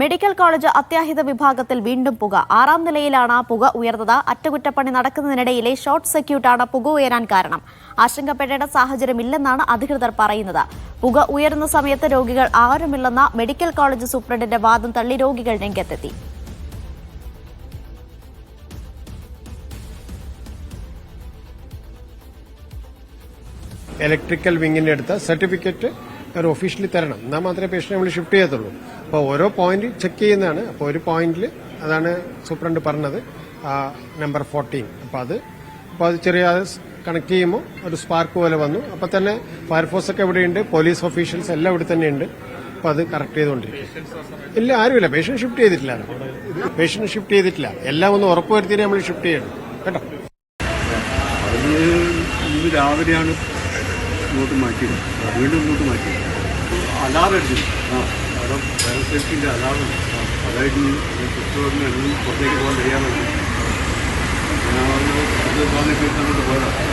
Medical college അത്യാഹിത വിഭാഗത്തിൽ വീണ്ടും പുക. ആറാം നിലയിലാണ് പുക ഉയർന്നത്. അറ്റകുറ്റപ്പണി നടക്കുന്നതിനിടയിലെ ഷോർട്ട് സർക്യൂട്ടാണ് പുക ഉയരാൻ കാരണം. ആശങ്കപ്പെടേണ്ട സാഹചര്യമില്ലെന്നാണ് അധികൃതർ പറയുന്നത്. പുക ഉയരുന്ന സമയത്ത് രോഗികൾ ആരുമില്ലെന്ന മെഡിക്കൽ കോളേജ് സൂപ്രണ്ടിന്റെ വാദം തള്ളി രോഗികൾ രംഗത്തെത്തി. ഇലക്ട്രിക്കൽ വിങ്ങിന്റെ അടുത്ത് സർട്ടിഫിക്കറ്റ് ഒരു ഒഫീഷ്യലി തരണം. എന്നാൽ മാത്രമേ പേഷ്യന്റ് നമ്മൾ ഷിഫ്റ്റ് ചെയ്യത്തുള്ളൂ. അപ്പോൾ ഓരോ പോയിന്റ് ചെക്ക് ചെയ്യുന്നതാണ്. അപ്പോൾ ഒരു പോയിന്റിൽ അതാണ് സൂപ്രണ്ട് പറഞ്ഞത്. നമ്പർ ഫോർട്ടീൻ അപ്പോൾ അത് അപ്പോൾ അത് ചെറിയ കണക്ട് ചെയ്യുമ്പോൾ ഒരു സ്പാർക്ക് പോലെ വന്നു. അപ്പോൾ തന്നെ ഫയർഫോഴ്സ് ഒക്കെ ഇവിടെയുണ്ട്. പോലീസ് ഒഫീഷ്യൽസ് എല്ലാം ഇവിടെ തന്നെയുണ്ട്. അപ്പോൾ അത് കറക്റ്റ് ചെയ്തുകൊണ്ടിരിക്കും ഇല്ല ആരുമില്ല. പേഷ്യന്റ് ഷിഫ്റ്റ് ചെയ്തിട്ടില്ല. പേഷ്യന്റ് ഷിഫ്റ്റ് ചെയ്തിട്ടില്ല. എല്ലാം ഒന്ന് ഉറപ്പുവരുത്തിയിട്ട് നമ്മൾ ഷിഫ്റ്റ് ചെയ്യണം. കേട്ടോ? രാവിലെയാണ് ഇങ്ങോട്ട് മാറ്റിയത്. വീണ്ടും ഇങ്ങോട്ട് മാറ്റിയത്. അലാറം അടിച്ചു ആ. അവിടെ ഫയർ സേഫ്റ്റിന്റെ അലാറം അതായത് ചുറ്റോടിന് അല്ലെങ്കിൽ പുറത്തേക്ക് പോകാൻ കഴിയാറുണ്ട് ഞാൻ അത് വന്നിട്ട് അങ്ങോട്ട് പോയതാണ്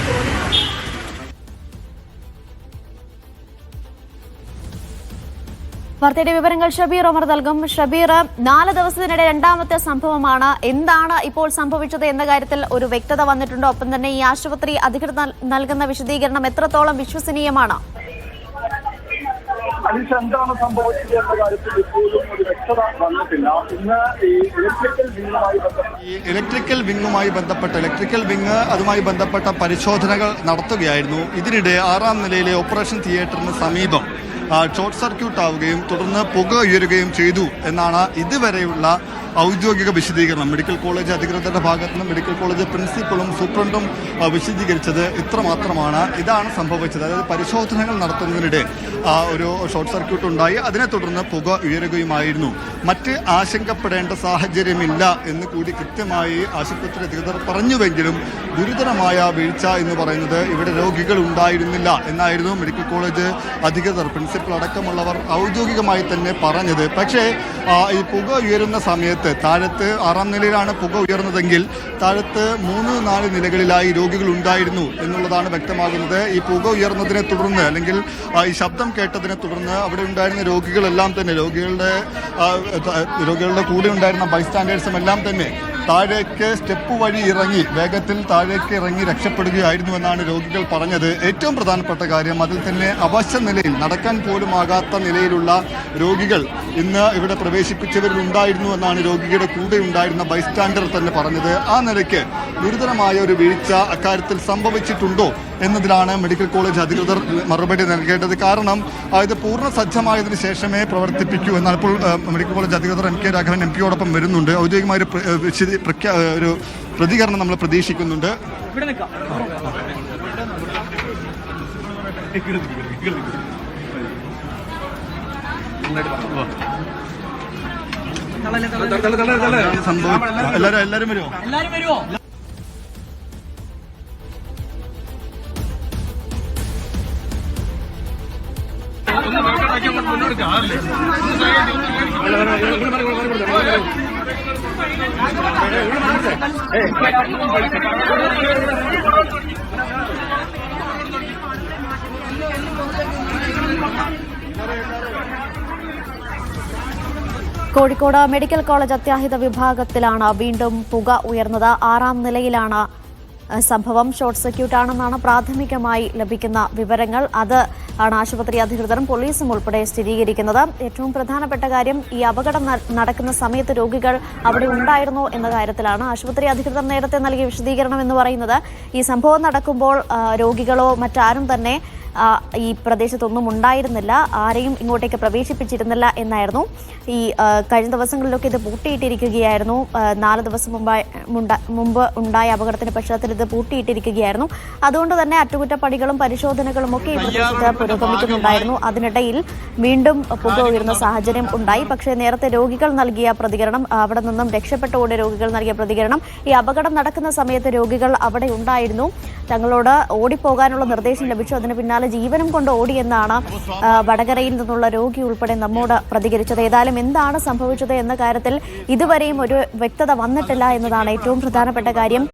വാർത്തയുടെ വിവരങ്ങൾ ഷബീർ ഒമർ നൽകും. ഷബീർ നാല് ദിവസത്തിനിടെ രണ്ടാമത്തെ സംഭവമാണ്. എന്താണ് ഇപ്പോൾ സംഭവിച്ചത് എന്ന കാര്യത്തിൽ ഒരു വ്യക്തത വന്നിട്ടുണ്ടോ. ഒപ്പം തന്നെ ഈ ആശുപത്രി അധികൃതർ നൽകുന്ന വിശദീകരണം എത്രത്തോളം വിശ്വസനീയമാണ്? അനീഷ് എന്താണ് സംഭവിച്ചത് എന്ന കാര്യത്തിൽ ഇപ്പോഴും ഒരു വ്യക്തത വന്നിട്ടില്ല. ഇന്ന് ഈ ഇലക്ട്രിക്കൽ വിങ്ങുമായി ബന്ധപ്പെട്ട് ഈ ഇലക്ട്രിക്കൽ വിങ്ങുമായി ബന്ധപ്പെട്ട ഇലക്ട്രിക്കൽ വിങ് അതുമായി ബന്ധപ്പെട്ട പരിശോധനകൾ നടത്തുകയായിരുന്നു. ഇതിനിടെ ആറാം നിലയിലെ ഓപ്പറേഷൻ തിയേറ്ററിന് സമീപം ഷോർട്ട് സർക്യൂട്ട് ആവുകയും തുടർന്ന് പുക ഉയരുകയും ചെയ്തു എന്നാണ് ഇതുവരെയുള്ള ഔദ്യോഗിക വിശദീകരണം. മെഡിക്കൽ കോളേജ് അധികൃതരുടെ ഭാഗത്തു നിന്ന് മെഡിക്കൽ കോളേജ് പ്രിൻസിപ്പളും സൂപ്രണ്ടും വിശദീകരിച്ചത് ഇത്ര മാത്രമാണ് ഇതാണ് സംഭവിച്ചത്. അതായത് പരിശോധനകൾ നടത്തുന്നതിനിടെ ഒരു ഷോർട്ട് സർക്യൂട്ട് ഉണ്ടായി. അതിനെ തുടർന്ന് പുക ഉയരുകയുമായിരുന്നു. മറ്റ് ആശങ്കപ്പെടേണ്ട സാഹചര്യമില്ല എന്ന് കൂടി കൃത്യമായി ആശുപത്രി അധികൃതർ പറഞ്ഞുവെങ്കിലും ഗുരുതരമായ വീഴ്ച എന്ന് പറയുന്നത് ഇവിടെ രോഗികൾ ഉണ്ടായിരുന്നില്ല എന്നായിരുന്നു മെഡിക്കൽ കോളേജ് അധികൃതർ പ്രിൻസിപ്പൽ അടക്കമുള്ളവർ ഔദ്യോഗികമായി തന്നെ പറഞ്ഞത്. പക്ഷേ ഈ പുക ഉയരുന്ന സമയത്ത് താഴത്ത്. ആറാം നിലയിലാണ് പുക ഉയർന്നതെങ്കിൽ താഴത്ത് മൂന്ന് നാല് നിലകളിലായി രോഗികൾ ഉണ്ടായിരുന്നു എന്നുള്ളതാണ് വ്യക്തമാകുന്നത്. ഈ പുക ഉയർന്നതിനെ തുടർന്ന് അല്ലെങ്കിൽ ഈ ശബ്ദം കേട്ടതിനെ തുടർന്ന് അവിടെ ഉണ്ടായിരുന്ന രോഗികളെല്ലാം തന്നെ രോഗികളുടെ രോഗികളുടെ കൂടെ ഉണ്ടായിരുന്ന ബൈസ്റ്റാൻഡേഴ്സും എല്ലാം തന്നെ താഴേക്ക് സ്റ്റെപ്പ് വഴി ഇറങ്ങി വേഗത്തിൽ താഴേക്ക് ഇറങ്ങി രക്ഷപ്പെടുകയായിരുന്നു എന്നാണ് രോഗികൾ പറഞ്ഞത്. ഏറ്റവും പ്രധാനപ്പെട്ട കാര്യം അതിൽ തന്നെ അവശ്യ നിലയിൽ നടക്കാൻ പോലും ആകാത്ത നിലയിലുള്ള രോഗികൾ ഇന്ന് ഇവിടെ പ്രവേശിപ്പിച്ചവരിൽ ഉണ്ടായിരുന്നു എന്നാണ് രോഗിയുടെ കൂടെ ഉണ്ടായിരുന്ന ബൈസ്റ്റാൻഡർ തന്നെ പറഞ്ഞത്. ആ നിലയ്ക്ക് ഗുരുതരമായ ഒരു വീഴ്ച അക്കാര്യത്തിൽ സംഭവിച്ചിട്ടുണ്ടോ എന്നതിലാണ് മെഡിക്കൽ കോളേജ് അധികൃതർ മറുപടി നൽകേണ്ടത്. കാരണം ഇത് പൂർണ സജ്ജമായതിനു ശേഷമേ പ്രവർത്തിപ്പിക്കൂ എന്നാൽ ഇപ്പോൾ മെഡിക്കൽ കോളേജ് അധികൃതർ എം കെ രാഘവൻ എം പിയോടൊപ്പം വരുന്നുണ്ട്. ഔദ്യോഗികമായ ഒരു ഒരു പ്രതികരണം നമ്മൾ പ്രതീക്ഷിക്കുന്നുണ്ട്. സംഭവം എല്ലാവരും എല്ലാവരും വരുമോ കോഴിക്കോട് മെഡിക്കൽ കോളേജ് അത്യാഹിത വിഭാഗത്തിലാണ് വീണ്ടും പുക ഉയർന്നത്. ആറാം നിലയിലാണ് സംഭവം ഷോർട്ട് സർക്യൂട്ട് ആണെന്നാണ് പ്രാഥമികമായി ലഭിക്കുന്ന വിവരങ്ങൾ. അത് ആണ് ആശുപത്രി അധികൃതരും പോലീസും ഉൾപ്പെടെ സ്ഥിരീകരിക്കുന്നത്. ഏറ്റവും പ്രധാനപ്പെട്ട കാര്യം ഈ അപകടം നടക്കുന്ന സമയത്ത് രോഗികൾ അവിടെ ഉണ്ടായിരുന്നോ എന്ന കാര്യത്തിലാണ് ആശുപത്രി അധികൃതർ നേരത്തെ നൽകിയ വിശദീകരണം എന്ന് പറയുന്നത്. ഈ സംഭവം നടക്കുമ്പോൾ രോഗികളോ മറ്റാരും തന്നെ ഈ പ്രദേശത്തൊന്നും ഉണ്ടായിരുന്നില്ല. ആരെയും ഇങ്ങോട്ടേക്ക് പ്രവേശിപ്പിച്ചിരുന്നില്ല എന്നായിരുന്നു. ഈ കഴിഞ്ഞ ദിവസങ്ങളിലൊക്കെ ഇത് പൂട്ടിയിട്ടിരിക്കുകയായിരുന്നു. നാല് ദിവസം മുമ്പായി മുമ്പ് ഉണ്ടായ അപകടത്തിന്റെ പശ്ചാത്തലത്തിൽ ഇത് പൂട്ടിയിട്ടിരിക്കുകയായിരുന്നു. അതുകൊണ്ട് തന്നെ അറ്റകുറ്റപ്പണികളും പരിശോധനകളും ഒക്കെ ഈ പ്രദേശത്ത് പുരോഗമിക്കുന്നുണ്ടായിരുന്നു. അതിനിടയിൽ വീണ്ടും പുക ഉയരുന്ന സാഹചര്യം ഉണ്ടായി. പക്ഷേ നേരത്തെ രോഗികൾ നൽകിയ പ്രതികരണം അവിടെ നിന്നും രക്ഷപ്പെട്ടുകൊണ്ട് രോഗികൾ നൽകിയ പ്രതികരണം ഈ അപകടം നടക്കുന്ന സമയത്ത് രോഗികൾ അവിടെ ഉണ്ടായിരുന്നു. തങ്ങളോട് ഓടിപ്പോകാനുള്ള നിർദ്ദേശം ലഭിച്ചു. അതിന് പിന്നാലെ ജീവനം കൊണ്ട് ഓടിയെന്നാണ് വടകരയിൽ നിന്നുള്ള രോഗി ഉൾപ്പെടെ നമ്മോട് പ്രതികരിച്ചത്. ഏതായാലും എന്താണ് സംഭവിച്ചത് എന്ന കാര്യത്തിൽ ഇതുവരെയും ഒരു വ്യക്തത വന്നിട്ടില്ല എന്നതാണ് ഏറ്റവും പ്രധാനപ്പെട്ട കാര്യം.